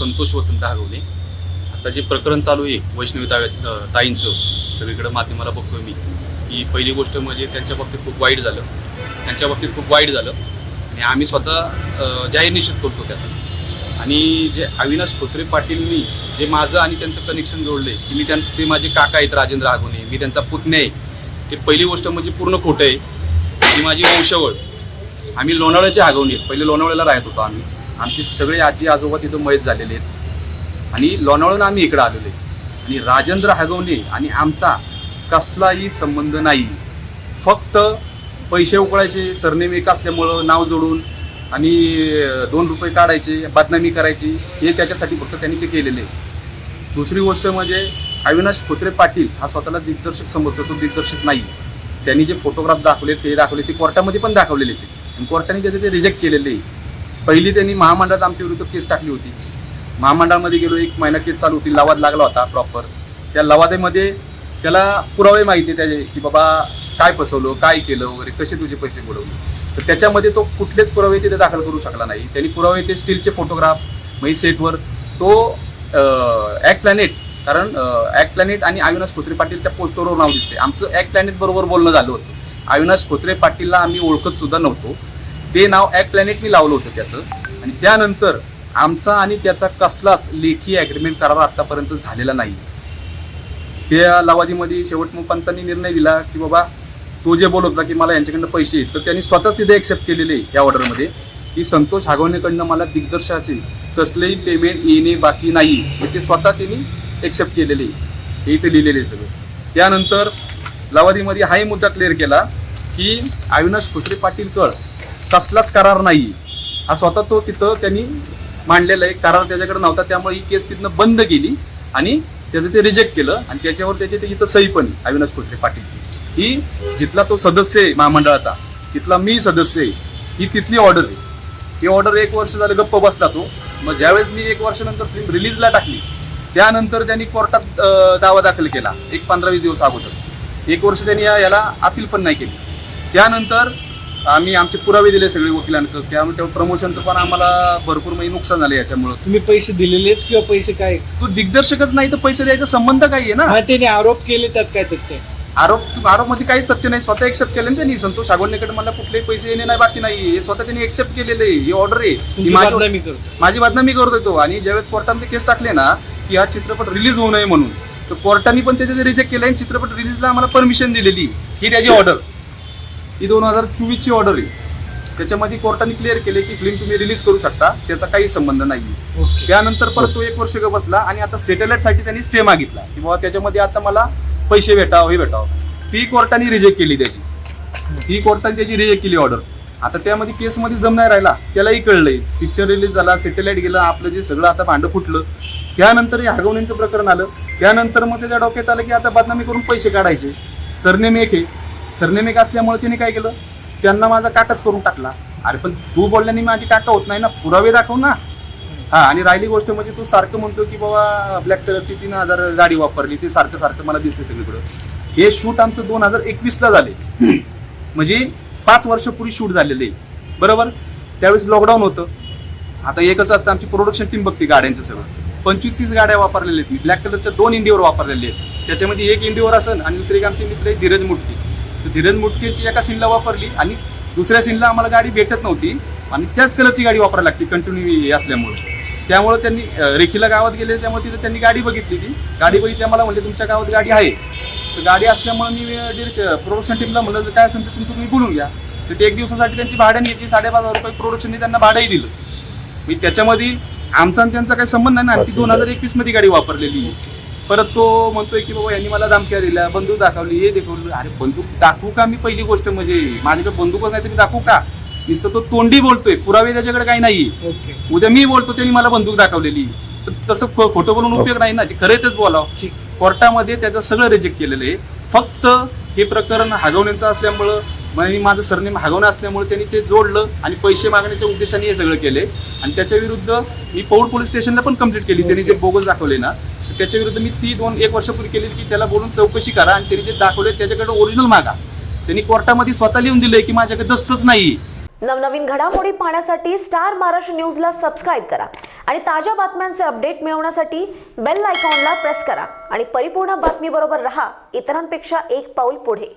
संतोष वसंत हागवणे आता जे प्रकरण चालू आहे वैष्णवी ताव्या ताईंचं सगळीकडं माध्यमाला बघतोय मी की पहिली गोष्ट म्हणजे त्यांच्या बाबतीत खूप वाईट झालं. त्यांच्या बाबतीत खूप वाईट झालं. आणि आम्ही स्वतः जाहीर निषेध करतो त्याचा. आणि जे अविनाश खोचरे पाटीलनी जे माझं आणि त्यांचं कनेक्शन जोडले की मी त्यां ते माझे काका आहेत राजेंद्र आगोने मी त्यांचा पुतणे आहे. ते पहिली गोष्ट म्हणजे पूर्ण खोटं आहे. ती माझी वंशवळ. आम्ही लोणावळ्याचे आगवणी आहेत. पहिले लोणावळ्याला राहत होतो आम्ही. आमचे सगळे आजी आजोबा तिथं मयत झालेले आहेत. आणि लोणावळून आम्ही इकडं आलेलो आहे. आणि राजेंद्र हगवणे आणि आमचा कसलाही संबंध नाही. फक्त पैसे उकळायचे सरनेम एक असल्यामुळं नाव जोडून आणि दोन रुपये काढायचे बदनामी करायची हे त्याच्यासाठी फक्त त्यांनी ते केलेले आहे. दुसरी गोष्ट म्हणजे अविनाश खोचरे पाटील हा स्वतःला दिग्दर्शक समजतो तो दिग्दर्शक नाही. त्यांनी जे फोटोग्राफ दाखवले ते दाखवले ते कोर्टामध्ये पण दाखवलेले ते आणि कोर्टाने त्याचे ते रिजेक्ट केलेले आहे. पहिली त्यांनी महामंडळात आमच्या विरुद्ध केस टाकली होती. महामंडळामध्ये गेलो एक महिना केस चालू होती लवाद लागला होता प्रॉपर त्या लवादेमध्ये त्याला पुरावे माहिती आहे त्याचे की बाबा काय फसवलं काय केलं वगैरे कसे तुझे पैसे बुडवले? तर त्याच्यामध्ये तो कुठलेच पुरावे तिथे दाखल करू शकला नाही. त्यांनी पुरावे ते स्टीलचे फोटोग्राफ म्हणजे सेटवर तो ॲक्ट प्लॅनेट कारण ॲक्ट प्लॅनेट आणि अविनाश खोचरे पाटील त्या पोस्टरवर नाव दिसते आमचं ॲक्ट प्लॅनेट बरोबर बोलणं झालं होतं. अविनाश खोचरे पाटीलला आम्ही ओळखत सुद्धा नव्हतो. ते नाव ॲक्ट प्लॅनेटनी लावलं होतं त्याचं. आणि त्यानंतर आमचा आणि त्याचा कसलाच लेखी ॲग्रीमेंट करार आतापर्यंत झालेला नाही. त्या लवादीमध्ये शेवट मग पंचांनी निर्णय दिला की बाबा तो जे बोलत होता की मला यांच्याकडनं पैसे तर त्यांनी स्वतःच तिथे एक्सेप्ट केलेले आहे या ऑर्डरमध्ये की संतोष हागवणेकडनं मला दिग्दर्शनाचे कसलेही पेमेंट येणे बाकी नाही हे ते स्वतः त्यांनी एक्सेप्ट केलेले. आहे. हे इथे लिहिलेले आहे सगळं. त्यानंतर लवादीमध्ये हाही मुद्दा क्लिअर केला की अविनाश खुचरे पाटील कळ कसलाच करार नाही. हा स्वतः तो तिथं त्यांनी मांडलेला आहे करार त्याच्याकडे नव्हता त्यामुळे ही केस तिथनं बंद केली आणि त्याचं ते रिजेक्ट केलं आणि त्याच्यावर त्याचे ते इथं सही पण अविनाश खोचरे पाटीलची. ही जिथला तो सदस्य आहे महामंडळाचा तिथला मी सदस्य आहे ही तिथली ऑर्डर आहे. ती ऑर्डर एक वर्ष झालं गप्प बसला तो. मग ज्यावेळेस मी एक वर्षानंतर फिल्म रिलीजला टाकली त्यानंतर त्यांनी कोर्टात दावा दाखल केला एक पंधरा वीस दिवस अगोदर. एक वर्ष त्यांनी या- याला अपील पण नाही केली. त्यानंतर आम्ही आमचे पुरावे दिले सगळे वकिलांकडे त्यामुळे तेव्हा प्रमोशनचं पण आम्हाला भरपूर म्हणजे नुकसान झालं याच्यामुळं. तुम्ही पैसे दिलेले आहेत किंवा पैसे काय? तो दिग्दर्शकच नाही तर पैसे द्यायचा संबंध काय आहे ना? हा त्याने आरोप केले त्यात काय तथ्य आरोप आरोपमध्ये काहीच तथ्य नाही. स्वतः एक्सेप्ट केलं ना त्यांनी. संतोष आगोंडेकडे मला कुठलेही पैसे येणे नाही बाकी नाही. हे स्वतः त्यांनी एक्सेप्ट केलेलं आहे. ही ऑर्डर आहे. ही तुमची माझी बदनामी करतो माझी बदनामी करत होतो आणि ज्यावेळेस कोर्टामध्ये केस टाकले ना की हा चित्रपट रिलीज होऊ नये म्हणून तर कोर्टाने पण त्याचे रिजेक्ट केलं आणि चित्रपट रिलीजला आम्हाला परमिशन दिलेली. ही त्याची ऑर्डर ही दोन हजार चोवीसची ऑर्डर आहे. त्याच्यामध्ये कोर्टाने क्लिअर केले की फिल्म तुम्ही रिलीज करू शकता त्याचा काही संबंध नाही त्यानंतर परत तो एक वर्ष ग बसला आणि आता सॅटेलाइटसाठी त्यांनी स्टे मागितला. की बाबा त्याच्यामध्ये आता मला पैसे भेटावं हे भेटावं. ती कोर्टाने रिजेक्ट केली त्याची. ही कोर्टाने त्याची रिजेक्ट केली ऑर्डर आता त्यामध्ये केसमध्ये दम नाही राहिला. त्यालाही कळलंय. पिक्चर रिलीज झाला सॅटेलाइट गेलं आपलं जे सगळं आता भांडं फुटलं. त्यानंतर हे हगवणींचं प्रकरण आलं. त्यानंतर मग त्याच्या डोक्यात आलं की आता बदनामी करून पैसे काढायचे. सरनेम एक आहे. सरनेम एक असल्यामुळे तिने काय केलं? त्यांना माझा काकाच करून टाकला. अरे पण तू बोलल्याने माझी काका होत नाही ना? पुरावे दाखव ना. हा आणि राहिली गोष्ट म्हणजे तू सारखं म्हणतो की बाबा ब्लॅक कलरची तीन हजार गाडी वापरली. ते सारखं सारखं मला दिसते सगळीकडं. हे शूट आमचं दोन हजार एकवीसला झाले. म्हणजे पाच वर्षपूर्वी शूट झालेले. आहे बरोबर? त्यावेळेस लॉकडाऊन होतं. आता एकच असतं आमची प्रोडक्शन टीम बघते गाड्यांचं सगळं. पंचवीस तीस गाड्या वापरलेल्या आहेत. मी ब्लॅक कलरच्या दोन इंडिओवर वापरलेले आहेत. त्याच्यामध्ये एक इंडिओवर असेल आणि दुसरी एक आमचे मित्र आहे धीरज मुटकी तर धीरज मुटकेची एका सीनला वापरली आणि दुसऱ्या सीनला आम्हाला गाडी भेटत नव्हती आणि त्याच कलरची गाडी वापरायला लागते कंटिन्यू असल्यामुळे. त्यामुळे त्यांनी रेखीला गावात गेले त्यामुळे तिथे त्यांनी गाडी बघितली ती. गाडी बघितली आम्हाला म्हणले तुमच्या गावात गाडी आहे. तर गाडी असल्यामुळे मी डिरेक्ट प्रोडक्शन टीमला म्हणलं जर काय असेल तर तुमचं तुम्ही बोलून घ्या. तर ते एक दिवसासाठी त्यांची भाड्याने घेतली साडेपाच हजार रुपये प्रोडक्शनने त्यांना भाडंही दिलं. मी त्याच्यामध्ये आमचा आणि त्यांचा काही संबंध नाही ना ती दोन हजार एकवीसमध्ये गाडी वापरलेली परत तो म्हणतोय की बाबा यांनी मला धमक्या दिल्या बंदूक दाखवली हे दाखवली. अरे बंदूक दाखवू का मी पहिली गोष्ट म्हणजे? माझ्याकडे बंदूकच नाही तर मी दाखवू का? नुसतं तो तोंडी बोलतोय पुरावे त्याच्याकडे काही ओके. उद्या मी बोलतो त्यांनी मला बंदूक दाखवलेली. तर तसं खोटं बोलून उपयोग नाही ना जे खरं तेच बोलावं. ठीक. कोर्टामध्ये त्याचं सगळं रिजेक्ट केलेलं आहे. फक्त हे प्रकरण हागवण्याचं असल्यामुळं म्हणजे माझं सरनेम हागवणं असल्यामुळे त्यांनी ते जोडलं आणि पैसे मागण्याच्या उद्देशाने हे सगळं केले. आणि त्याच्या विरुद्ध मी पौड पोलीस स्टेशनला पण कंप्लीट केली. त्यांनी जे बोगस दाखवले ना त्याच्या विरुद्ध मी ती दोन एक वर्षापूर्वी केली की त्याला बोलून चौकशी करा आणि त्यांनी जे दाखवले त्याच्याकडे ओरिजिनल मागा. त्यांनी कोर्टामध्ये स्वतः लिहून दिलंय की माझ्याकडे दस्तच नाही नवनवीन घडामोडी पाहण्यासाठी स्टार महाराष्ट्र न्यूजला सबस्क्राईब करा आणि ताज्या बातम्यांचे अपडेट मिळवण्यासाठी बेल आयकॉनला प्रेस करा. आणि परिपूर्ण बातमीबरोबर रहा. इतरांपेक्षा एक पाऊल पुढे.